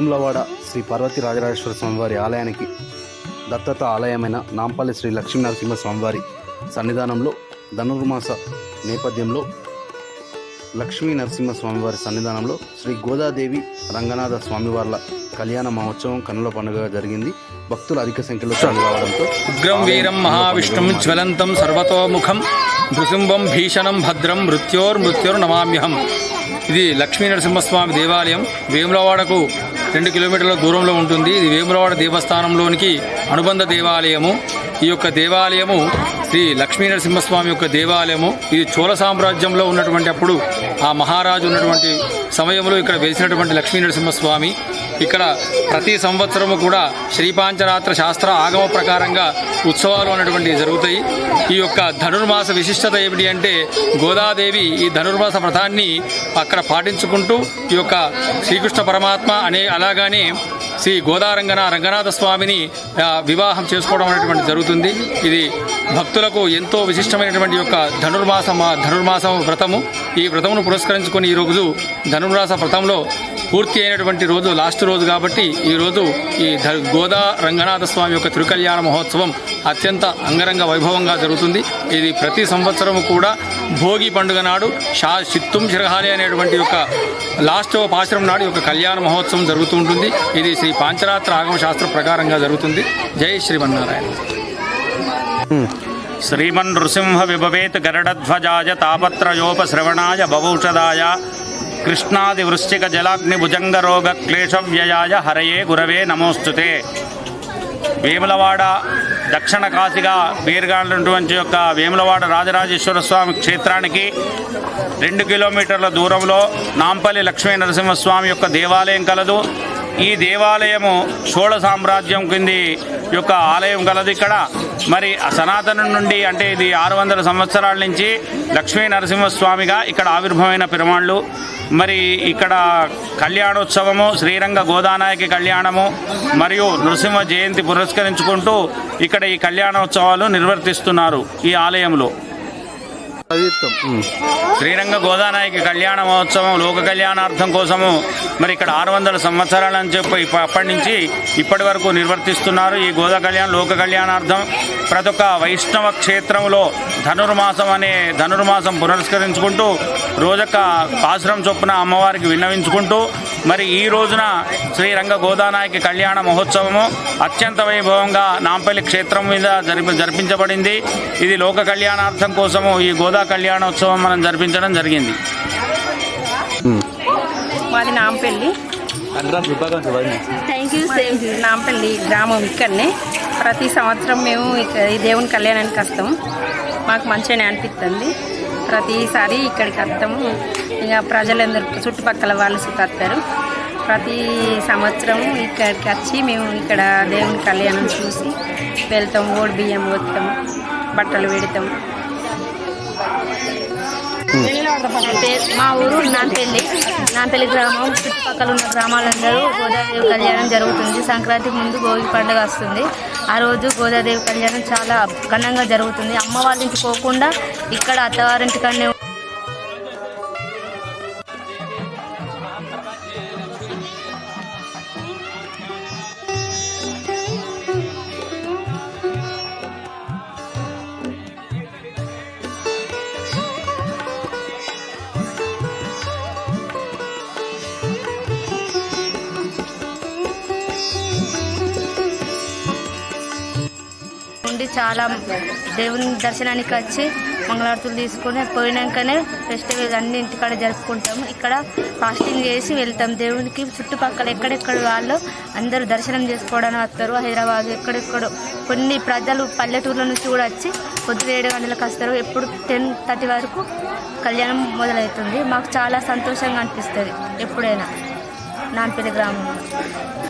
శ్రీ పార్వతీ రాజరాజేశ్వర స్వామివారి ఆలయానికి దత్తత ఆలయమైన నాంపల్లి శ్రీ లక్ష్మీ నరసింహ స్వామివారి సన్నిధానంలో ధనుర్మాస నేపథ్యంలో లక్ష్మీ నరసింహ స్వామివారి సన్నిధానంలో శ్రీ గోదాదేవి రంగనాథ స్వామివార్ల కళ్యాణ మహోత్సవం కన్నుల పండుగ జరిగింది. భక్తులు అధిక సంఖ్యలో రావడంతో ఉగ్రం వీరం మహావిష్ణుం జ్వలంతం సర్వతోముఖం నృసింహం భీషణం భద్రం మృత్యోర్మృత్యోర్నమామ్యహం ఇది లక్ష్మీ నరసింహస్వామి దేవాలయం. వేములవాడకు రెండు కిలోమీటర్ల దూరంలో ఉంటుంది. ఇది వేములవాడ దేవస్థానంలోనికి అనుబంధ దేవాలయము. ఈ యొక్క దేవాలయము శ్రీ లక్ష్మీ నరసింహస్వామి యొక్క దేవాలయము. ఇది చోళ సామ్రాజ్యంలో ఉన్నటువంటి అప్పుడు ఆ మహారాజు ఉన్నటువంటి సమయంలో ఇక్కడ వెలిసినటువంటి లక్ష్మీ నరసింహస్వామి. ఇక్కడ ప్రతి సంవత్సరము కూడా శ్రీపాంచరాత్ర శాస్త్ర ఆగమ ప్రకారంగా ఉత్సవాలు అనేటువంటివి జరుగుతాయి. ఈ యొక్క ధనుర్మాస విశిష్టత ఏమిటి అంటే గోదాదేవి ఈ ధనుర్మాస వ్రతాన్ని అక్కడ పాటించుకుంటూ ఈ యొక్క శ్రీకృష్ణ పరమాత్మ అనే అలాగానే శ్రీ గోదారంగన రంగనాథ స్వామిని వివాహం చేసుకోవడం అనేటువంటి జరుగుతుంది. ఇది భక్తులకు ఎంతో విశిష్టమైనటువంటి యొక్క ధనుర్మాస ధనుర్మాసం వ్రతము. ఈ వ్రతమును పురస్కరించుకొని ఈ రోజు ధనుర్మాస వ్రతంలో పూర్తి అయినటువంటి రోజు లాస్ట్ రోజు కాబట్టి ఈ రోజు ఈ గోదా రంగనాథ స్వామి యొక్క తిరుకల్యాణ మహోత్సవం అత్యంత అంగరంగ వైభవంగా జరుగుతుంది. ఇది ప్రతి సంవత్సరం కూడా భోగి పండుగ నాడు షా చిత్తుం శిరహాలి అనేటువంటి యొక్క లాస్ట్ పాశ్రం నాడు యొక్క కళ్యాణ మహోత్సవం జరుగుతూ ఉంటుంది. ఇది శ్రీ పాంచరాత్ర ఆగమ శాస్త్ర ప్రకారంగా జరుగుతుంది. జై శ్రీమన్నారాయణ. శ్రీమన్ నృసింహ విభవేత్ గరుడధ్వజాయ తాపత్రయోపశ్రవణాయ బవౌషధాయ కృష్ణాది వృశ్చిక జలాగ్ని భుజంగ రోగ క్లేశ వ్యయాయ హరయే గురవే నమోస్తుతే. వేములవాడ దక్షిణ కాశీగా పేరుగాంటున్నటువంటి యొక్క వేములవాడ రాజరాజేశ్వర స్వామి క్షేత్రానికి రెండు కిలోమీటర్ల దూరంలో నాంపల్లి లక్ష్మీ నరసింహస్వామి యొక్క దేవాలయం కలదు. ఈ దేవాలయము చోళ సామ్రాజ్యం కింది యొక్క ఆలయం కలదు ఇక్కడ. మరి సనాతనం నుండి అంటే ఇది ఆరు వందల సంవత్సరాల నుంచి లక్ష్మీ నరసింహస్వామిగా ఇక్కడ ఆవిర్భవమైన పిరమాళ్ళు. మరి ఇక్కడ కళ్యాణోత్సవము శ్రీరంగ గోదానాయకి కళ్యాణము మరియు నృసింహ జయంతి పురస్కరించుకుంటూ ఇక్కడ ఈ కళ్యాణోత్సవాలు నిర్వర్తిస్తున్నారు ఈ ఆలయంలో. శ్రీరంగ గోదానాయకి కళ్యాణ మహోత్సవం లోక కళ్యాణార్థం కోసము మరి ఇక్కడ ఆరు వందల సంవత్సరాలని చెప్పి ఇప్ప- అప్పటి నుంచి ఇప్పటి వరకు నిర్వర్తిస్తున్నారు ఈ గోదా కళ్యాణం లోక కళ్యాణార్థం. ప్రతి ఒక్క వైష్ణవ క్షేత్రంలో ధనుర్మాసం అనే ధనుర్మాసం పురస్కరించుకుంటూ రోజొక్క పాసురం చొప్పున అమ్మవారికి విన్నవించుకుంటూ మరి ఈ రోజున శ్రీరంగ గోదానాయకి కళ్యాణ మహోత్సవము అత్యంత వైభవంగా నాంపల్లి క్షేత్రం మీద జరిపి జరిపించబడింది. ఇది లోక కళ్యాణార్థం కోసము ఈ గోదా కళ్యాణోత్సవం మనం జరిపించడం జరిగింది. మాది Nampally. Thank you same Nampally గ్రామం ఇక్కడనే. ప్రతి సంవత్సరం మేము ఇక్కడ ఈ దేవుని కళ్యాణానికి వస్తాము మాకు మంచిగానే అనిపిస్తుంది. ప్రతిసారి ఇక్కడికి వస్తాము. ఇక ప్రజలందరూ చుట్టుపక్కల వాళ్ళు సుతారు ప్రతి సంవత్సరం ఇక్కడికి వచ్చి మేము ఇక్కడ దేవుని కళ్యాణం చూసి వెళ్తాం ఓడి బియ్యం పోతాం బట్టలు పెడతాం. అంటే మా ఊరు నాంపల్లి. నాంపల్లి గ్రామం చుట్టుపక్కల ఉన్న గ్రామాలందరూ గోదాదేవి కళ్యాణం జరుగుతుంది. సంక్రాంతికి ముందు భోగి పండుగ వస్తుంది. ఆ రోజు గోదాదేవి కళ్యాణం చాలా ఘనంగా జరుగుతుంది. అమ్మ వాళ్ళ ఇంటికి పోకుండా ఇక్కడ అత్తవారింటికనే చాలా దేవుని దర్శనానికి వచ్చి మంగళారతులు తీసుకొని పోయినాకనే ఫెస్టివల్ అన్ని ఇంటికాడ జరుపుకుంటాము. ఇక్కడ ఫాస్టింగ్ చేసి వెళ్తాం. దేవునికి చుట్టుపక్కల ఎక్కడెక్కడ వాళ్ళు అందరూ దర్శనం చేసుకోవడానికి వస్తారు. హైదరాబాద్ ఎక్కడెక్కడో కొన్ని ప్రజలు పల్లెటూర్ల నుంచి కూడా వచ్చి పొద్దున ఏడు గంటలకు వస్తారు. ఎప్పుడు టెన్ థర్టీ వరకు కళ్యాణం మొదలవుతుంది. మాకు చాలా సంతోషంగా అనిపిస్తుంది ఎప్పుడైనా. నాన్పల్లి గ్రామంలో.